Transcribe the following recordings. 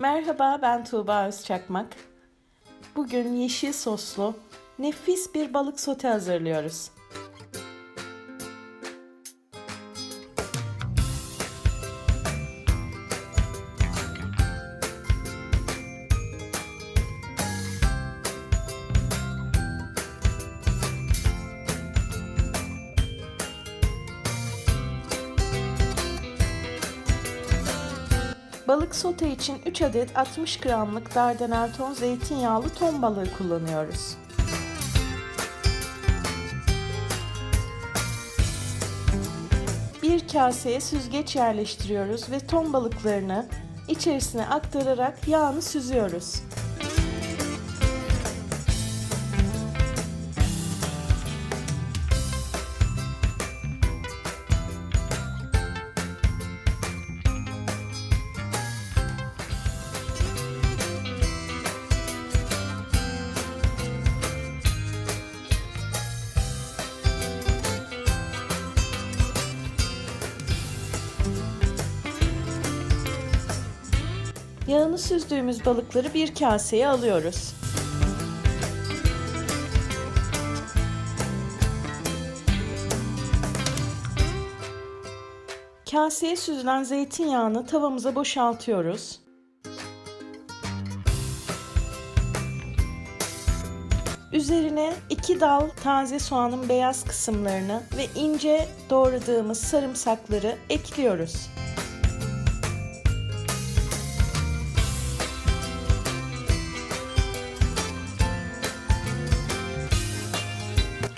Merhaba ben Tuğba Özçakmak. Bugün yeşil soslu nefis bir balık sote hazırlıyoruz. Balık sote için 3 adet 60 gramlık dardanel ton zeytinyağlı ton balığı kullanıyoruz. Bir kaseye süzgeç yerleştiriyoruz ve ton balıklarını içerisine aktararak yağını süzüyoruz. Yağını süzdüğümüz balıkları bir kaseye alıyoruz. Kaseye süzülen zeytinyağını tavamıza boşaltıyoruz. Üzerine iki dal taze soğanın beyaz kısımlarını ve ince doğradığımız sarımsakları ekliyoruz.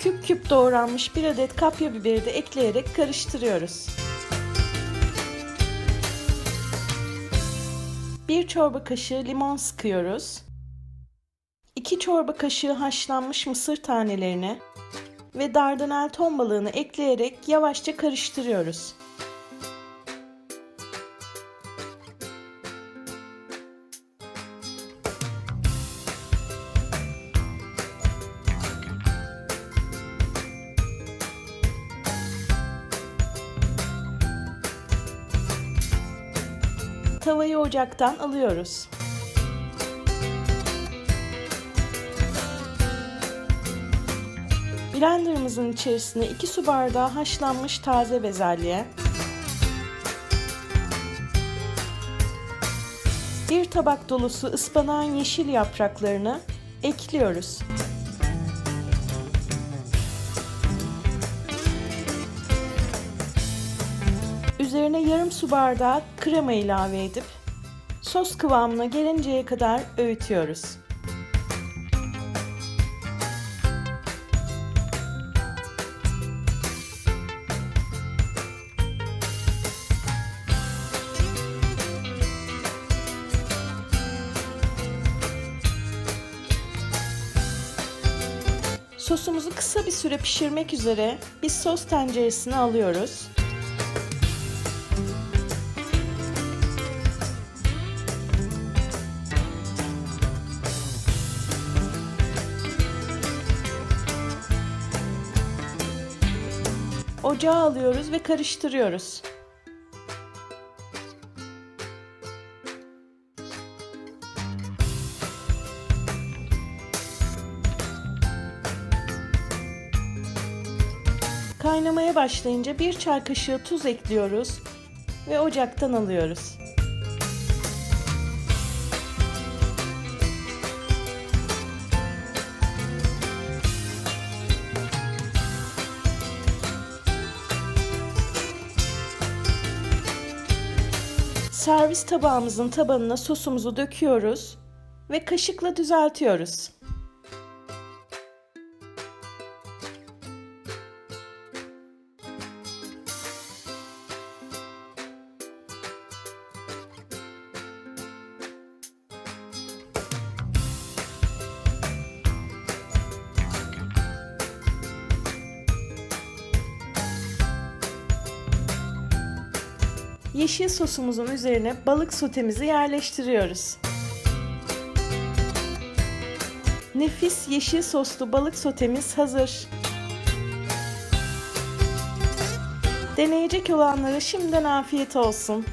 Küp küp doğranmış bir adet kapya biberi de ekleyerek karıştırıyoruz. Bir çorba kaşığı limon sıkıyoruz. 2 çorba kaşığı haşlanmış mısır tanelerini ve dardanel ton balığını ekleyerek yavaşça karıştırıyoruz. Tavayı ocaktan alıyoruz. Blenderımızın içerisine 2 su bardağı haşlanmış taze bezelye, bir tabak dolusu ıspanağın yeşil yapraklarını ekliyoruz. Üzerine yarım su bardağı krema ilave edip sos kıvamına gelinceye kadar öğütüyoruz. Sosumuzu kısa bir süre pişirmek üzere bir sos tenceresine alıyoruz. Ocağa alıyoruz ve karıştırıyoruz. Kaynamaya başlayınca bir çay kaşığı tuz ekliyoruz ve ocaktan alıyoruz. Servis tabağımızın tabanına sosumuzu döküyoruz ve kaşıkla düzeltiyoruz. Yeşil sosumuzun üzerine balık sotemizi yerleştiriyoruz. Nefis yeşil soslu balık sotemiz hazır. Deneyecek olanlara şimdiden afiyet olsun.